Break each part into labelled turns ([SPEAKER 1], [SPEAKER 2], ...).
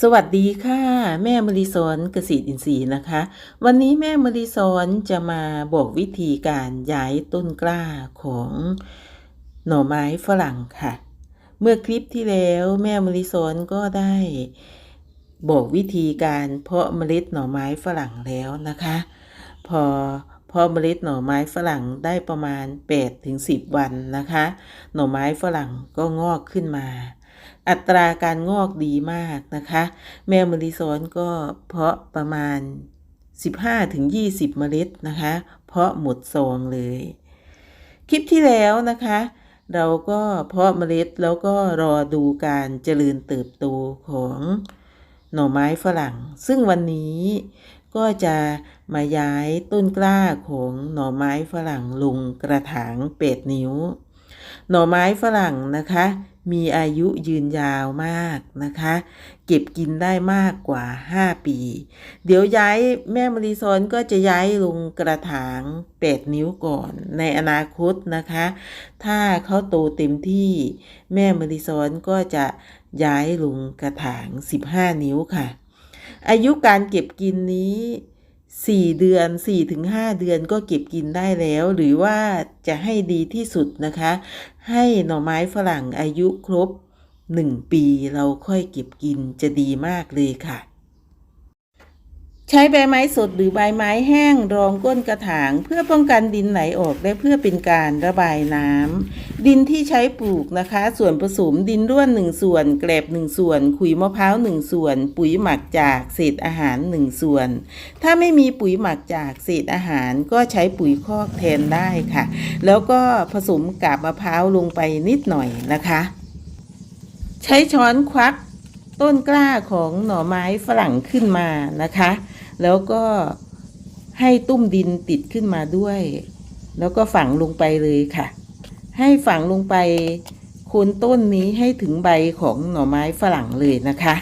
[SPEAKER 1] สวัสดีค่ะ แม่มริสอนเกษตรอินทรีย์นะคะ วันนี้แม่มริสอนจะมาบอกวิธีการย้ายต้นกล้าของหน่อไม้ฝรั่งค่ะ เมื่อคลิปที่แล้วแม่มริสอนก็ได้บอกวิธีการเพาะเมล็ดหน่อไม้ฝรั่งแล้วนะคะ พอพาะเมล็ดหน่อไม้ฝรั่งได้ประมาณ8ถึง10 วันนะคะ หน่อไม้ฝรั่งก็งอกขึ้นมา อัตราการงอกดีมากนะคะ แม่มะลิซ้อนก็เพาะประมาณ 15-20 เมล็ดนะคะ เพาะหมดซองเลย คลิปที่แล้วนะคะ เราก็เพาะเมล็ดแล้วก็รอดูการเจริญเติบโตของหน่อไม้ฝรั่ง ซึ่งวันนี้ก็จะมาย้ายต้นกล้าของหน่อไม้ฝรั่งลงกระถาง8นิ้ว หน่อไม้ฝรั่งนะคะ มีอายุยืนยาวมากนะคะ เก็บกินได้มากกว่า 5 ปี เดี๋ยวย้ายแม่มะรีซอนก็จะย้ายลงกระถาง 8 นิ้วก่อนในอนาคตนะคะ ถ้าเขาโตเต็มที่แม่มะรีซอนก็จะย้ายลงกระถาง 15 นิ้วค่ะ อายุการเก็บกินนี้ 4 เดือน 4-5 เดือนก็เก็บกินได้แล้ว หรือว่าจะให้ดีที่สุดนะคะ ให้หน่อไม้ฝรั่งอายุครบ 1 ปีเราค่อยเก็บกินจะดีมากเลยค่ะ ใช้ใบไม้สดหรือใบไม้แห้งรองก้นกระถาง เพื่อป้องกันดินไหลออกและเพื่อเป็นการระบายน้ำดินที่ใช้ปลูกนะคะ ส่วนผสมดินร่วน1ส่วนแกลบ1ส่วนขุยมะพร้าว1ส่วน ปุ๋ยหมักจากเศษอาหาร1ส่วน ถ้าไม่มีปุ๋ยหมักจากเศษอาหารก็ใช้ปุ๋ยคอกแทนได้ค่ะ แล้วก็ผสมกาบมะพร้าวลงไปนิดหน่อยนะคะ ใช้ช้อนควัก ต้นกล้าของหน่อไม้ฝรั่งขึ้นมานะคะ แล้วก็ให้ตุ้มดินติดขึ้นมาด้วย แล้วก็ฝังลงไปเลยค่ะ ให้ฝังลงไปโคนต้นนี้ให้ถึงใบของหน่อไม้ฝรั่งเลยนะคะ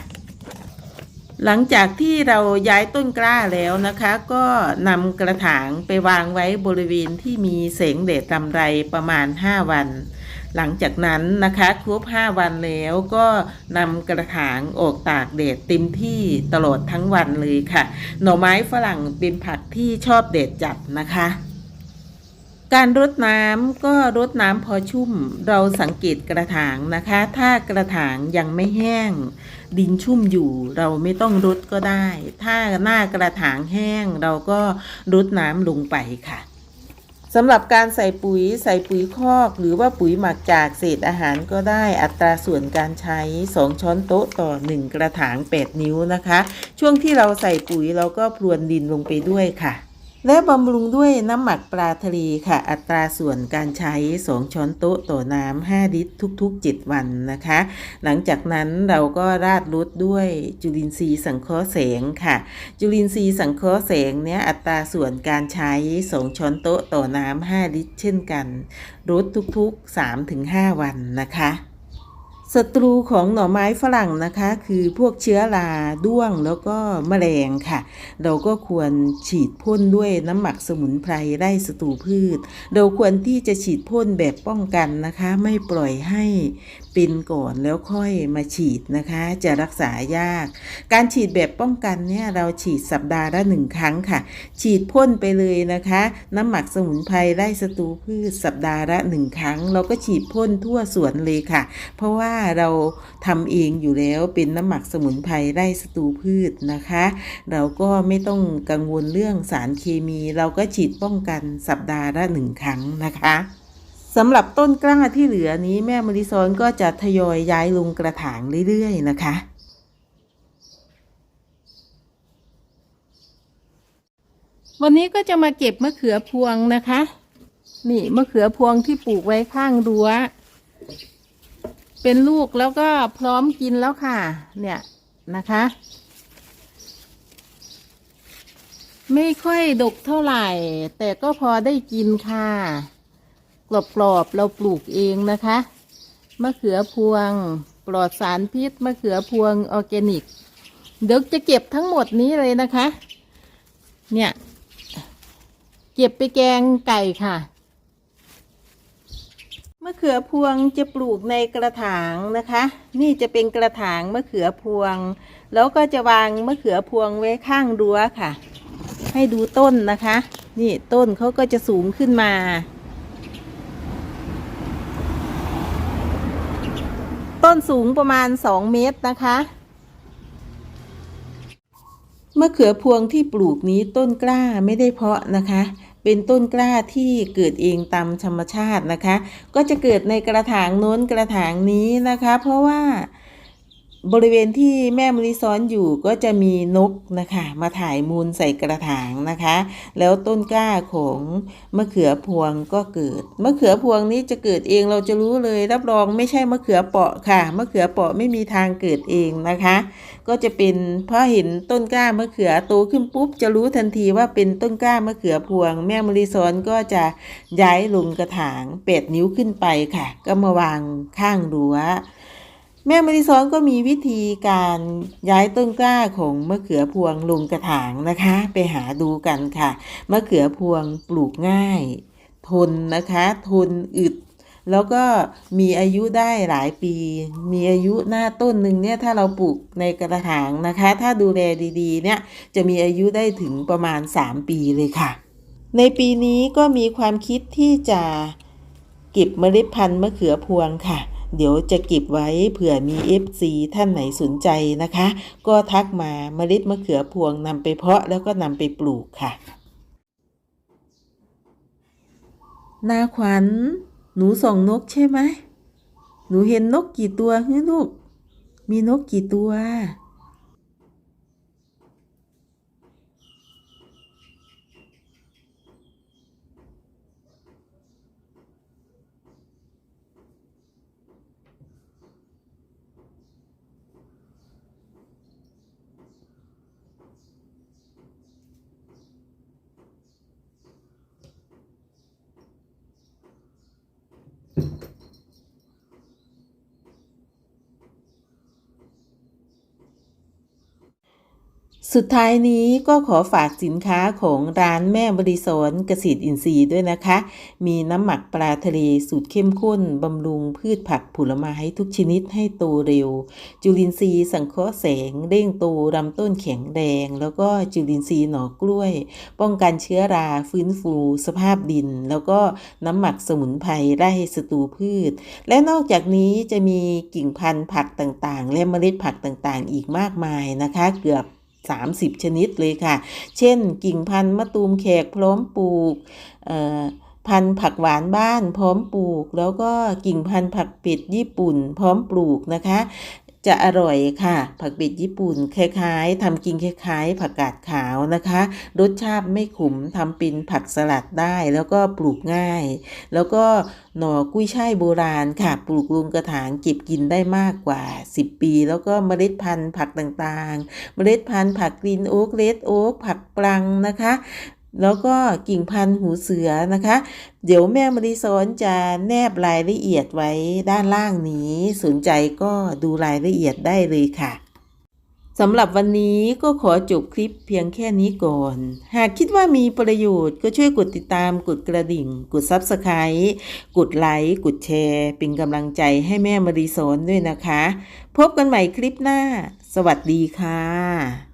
[SPEAKER 1] หลังจากที่เราย้ายต้นกล้าแล้วนะคะ ก็นำกระถางไปวางไว้บริเวณที่มีแสงแดดรำไรประมาณ 5 วัน หลังจากนั้นนะคะครบ 5 วันแล้วก็นำกระถางออกตากแดดเต็มที่ตลอดทั้งวันเลยค่ะ หน่อไม้ฝรั่งเป็นผักที่ชอบแดดจัดนะคะการรดน้ำก็รดน้ำพอชุ่ม เราสังเกตกระถางนะคะ ถ้ากระถางยังไม่แห้ง ดินชุ่มอยู่เราไม่ต้องรดก็ได้ ถ้าหน้ากระถางแห้งเราก็รดน้ำลงไปค่ะ สำหรับการใส่ปุ๋ยใส่ปุ๋ยคอก หรือว่าปุ๋ยหมักจากเศษอาหารก็ได้อัตราส่วนการใช้ 2 ช้อนโต๊ะต่อ 1 กระถาง 8 นิ้วนะคะ ช่วงที่เราใส่ปุ๋ยเราก็พรวนดินลงไปด้วยค่ะ และบำรุงด้วยน้ำหมักปลาทะเลค่ะ อัตราส่วนการใช้ 2 ช้อนโต๊ะต่อน้ำ 5 ลิตรทุก ๆ 7 วันนะคะ หลังจากนั้นเราก็ราดรดด้วยจุลินทรีย์สังเคราะห์แสงค่ะ จุลินทรีย์สังเคราะห์แสงเนี้ยอัตราส่วนการใช้ 2 ช้อนโต๊ะต่อน้ำ 5 ลิตร เช่นกันรดทุกๆ 3-5 วันนะคะ ศัตรูของหน่อไม้ฝรั่งนะคะ คือพวกเชื้อราด้วงแล้วก็แมลงค่ะ เราก็ควรฉีดพ่นด้วยน้ำหมักสมุนไพรไล่ศัตรูพืช เราควรที่จะฉีดพ่นแบบป้องกันนะคะ ไม่ปล่อยให้เป็นก่อนแล้วค่อยมาฉีดนะคะ จะรักษายาก การฉีดแบบป้องกันเนี่ยเราฉีดสัปดาห์ละหนึ่งครั้งค่ะ ฉีดพ่นไปเลยนะคะ น้ำหมักสมุนไพรไล่ศัตรูพืชสัปดาห์ละหนึ่งครั้ง เราก็ฉีดพ่นทั่วสวนเลยค่ะ เพราะว่าเราทำเองอยู่แล้วเป็นน้ำหมักสมุนไพรไล่ศัตรูพืชนะคะ เราก็ไม่ต้องกังวลเรื่องสารเคมี เราก็ฉีดป้องกันสัปดาห์ละหนึ่งครั้งนะคะสำหรับต้นกล้าที่เหลือนี้แม่มริซอนก็จะทยอยย้ายลงกระถางเรื่อยๆนะคะวันนี้ก็จะมาเก็บมะเขือพวงนะคะ นี่มะเขือพวงที่ปลูกไว้ข้างรั้ว เป็นลูกแล้วก็พร้อมกินแล้วค่ะ เนี่ยนะคะ ไม่ค่อยดกเท่าไหร่ แต่ก็พอได้กินค่ะ กรอบๆเราปลูกเองนะคะ มะเขือพวง ปลอดสารพิษ มะเขือพวงออร์แกนิก เดี๋ยวจะเก็บทั้งหมดนี้เลยนะคะ เนี่ย เก็บไปแกงไก่ค่ะะเขือพวงจะปลูกในกระถางนะคะ นี่จะเป็นกระถางมะเขือพวง แล้วก็จะวางมะเขือพวงไว้ข้างรั้วค่ะ ให้ดูต้นนะคะ นี่ต้นเขาก็จะสูงขึ้นมา ต้นสูงประมาณ 2 เมตรนะคะมะเขือพวงที่ปลูกนี้ต้นกล้าไม่ได้เพาะนะคะ เป็นต้นกล้าที่เกิดเองตามธรรมชาตินะคะ ก็จะเกิดในกระถางโน้นกระถางนี้นะคะ เพราะว่า บริเวณที่แม่มะลิซ้อนอยู่ก็จะมีนกนะคะ มาถ่ายมูลใส่กระถางนะคะ แล้วต้นกล้าของมะเขือพวงก็เกิดมะเขือพวงนี้จะเกิดเองเราจะรู้เลย รับรองไม่ใช่มะเขือเปาะค่ะมะเขือเปาะไม่มีทางเกิดเองนะคะ ก็จะเป็นเพราะเห็นต้นกล้ามะเขือโตขึ้นปุ๊บ จะรู้ทันทีว่าเป็นต้นกล้ามะเขือพวง แม่มะลิซ้อนก็จะย้ายลงกระถางแปดนิ้วขึ้นไปค่ะ ก็มาวางข้างรั้ว แม่มะลิซ้อนก็มีวิธีการย้ายต้นกล้าของมะเขือพวงลงกระถางนะคะ ไปหาดูกันค่ะ มะเขือพวงปลูกง่าย ทนนะคะ ทนอึด แล้วก็มีอายุได้หลายปี มีอายุหน้าต้นหนึ่งเนี่ยถ้าเราปลูกในกระถางนะคะ ถ้าดูแลดีๆ เนี่ยจะมีอายุได้ถึงประมาณ 3 ปีเลยค่ะ ในปีนี้ก็มีความคิดที่จะเก็บเมล็ดพันธุ์มะเขือพวงค่ะ เดี๋ยวจะเก็บไว้เผื่อมี FC ท่านไหนสนใจนะคะ ก็ทักมาเมล็ดมะเขือพวงนำไปเพาะแล้วก็นำไปปลูกค่ะ นาขวัญ หนูส่องนกใช่ไหม หนูเห็นนกกี่ตัวฮึลูก มีนกกี่ตัว สุดท้ายนี้ก็ขอฝากสินค้าของร้านแม่บริสนเกษตรอินทรีย์ด้วยนะคะ มีน้ำหมักปลาทะเลสูตรเข้มข้นบำรุงพืชผักผลไม้ทุกชนิดให้โตเร็ว จุลินทรีย์สังเคราะห์แสงเร่งโตลำต้นแข็งแรงแล้วก็จุลินทรีย์หน่อกล้วย ป้องกันเชื้อราฟื้นฟูสภาพดิน แล้วก็น้ำหมักสมุนไพรไล่ศัตรูพืช และนอกจากนี้จะมีกิ่งพันธุ์ผักต่างๆ และเมล็ดผักต่างๆ อีกมากมายนะคะ เกือบ 30 ชนิดเลยค่ะ เช่น กิ่งพันธุ์มะตูมแขกพร้อมปลูกพันธุ์ผักหวานบ้านพร้อมปลูก แล้วก็กิ่งพันธุ์ผักเป็ดญี่ปุ่น พร้อมปลูกนะคะ จะอร่อยค่ะ ผักเป็ดญี่ปุ่นคล้ายๆทำกินคล้ายๆ ผักกาดขาวนะคะ รสชาติไม่ขมทำเป็นผักสลัดได้แล้วก็ปลูกง่าย แล้วก็หน่อกุ้ยช่ายโบราณค่ะ ปลูกลงกระถางเก็บกินได้มากกว่า 10 ปี แล้วก็เมล็ดพันธุ์ผักต่างๆ เมล็ดพันธุ์ผักกรีนโอ๊กเลดโอ๊กผักปลังนะคะ แล้วก็กิ่งพันธุ์หูเสือนะคะ เดี๋ยวแม่มริซ้อนจะแนบรายละเอียดไว้ด้านล่างนี้ สนใจก็ดูรายละเอียดได้เลยค่ะสำหรับวันนี้ก็ขอจบคลิปเพียงแค่นี้ก่อน หากคิดว่ามีประโยชน์ก็ช่วยกดติดตาม กดกระดิ่ง กด Subscribe กดไลค์ กดแชร์ เป็นกำลังใจให้แม่มริสอนด้วยนะคะ พบกันใหม่คลิปหน้า สวัสดีค่ะ